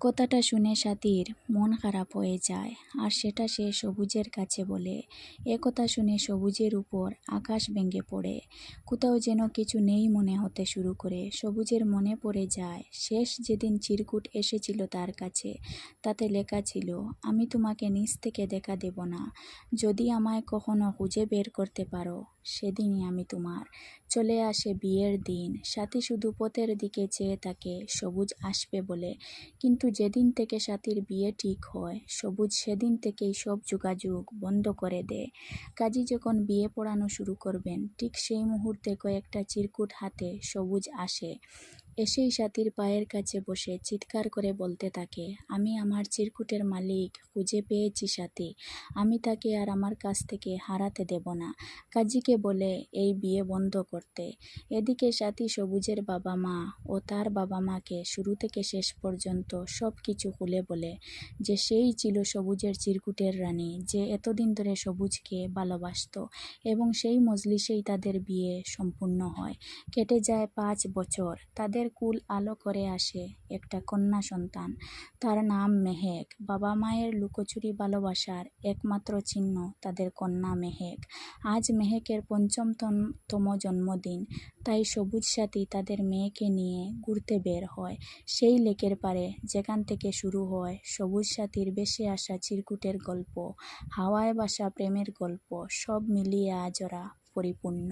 কথাটা শুনে সাথীর মন খারাপ হয়ে যায়, আর সেটা সে সবুজের কাছে বলে। এ কথা শুনে সবুজের উপর আকাশ ভেঙে পড়ে। কোথাও যেন কিছু নেই মনে হতে শুরু করে। সবুজের মনে পড়ে যায়, শেষ যেদিন চিরকুট এসেছিল তার কাছে, তাতে লেখা ছিল, আমি তোমাকে নিচ থেকে দেখা দেব না। যদি আমায় কখনো খুঁজে বের করতে পারো, সেদিনই আমি তোমার। চলে আসে বিয়ের দিন। সাথী শুধু পথের দিকে চেয়ে থাকে, সবুজ আসবে বলে। কিন্তু যেদিন থেকে সাথীর বিয়ে ঠিক হয়, সবুজ সেদিন থেকেই সব যোগাযোগ বন্ধ করে দেয়। কাজী যখন বিয়ে পড়ানো শুরু করবেন, ঠিক সেই মুহূর্তে কয়েকটা চিরকুট হাতে সবুজ আসে। এসেই সাথীর পায়ের কাছে বসে চিৎকার করে বলতে থাকে, আমি আমার চিরকুটের মালিক, খুঁজে পেয়েছি সাথী। আমি তাকে আর আমার কাছ থেকে হারাতে দেব না। কাজীকে বলে, এই বিয়ে বন্ধ করতে। এদিকে সাথী সবুজের বাবা মা ও তার বাবা মাকে শুরু থেকে শেষ পর্যন্ত সব কিছু খুলে বলে যে সেই ছিল সবুজের চিরকুটের রানী, যে এতদিন ধরে সবুজকে ভালোবাসত এবং সেই মজলিসেই তাদের বিয়ে সম্পূর্ণ হয়। কেটে যায় পাঁচ বছর। তাদের কুল আলো করে আসে একটা কন্যা সন্তান। তার নাম মেহেক। বাবা মায়ের লুকোচুরি ভালোবাসার একমাত্র চিহ্ন তাদের কন্যা মেহেক। আজ মেহেকের পঞ্চমতম জন্মদিন, তাই সবুজ সাথী তাদের মেয়েকে নিয়ে ঘুরতে বের হয়। সেই লেকের পারে যেখান থেকে শুরু হয় সবুজ সাথীর বেশে আসা চিরকুটের গল্প, হাওয়ায় বাসা প্রেমের গল্প, সব মিলিয়ে আজ ওরা পরিপূর্ণ।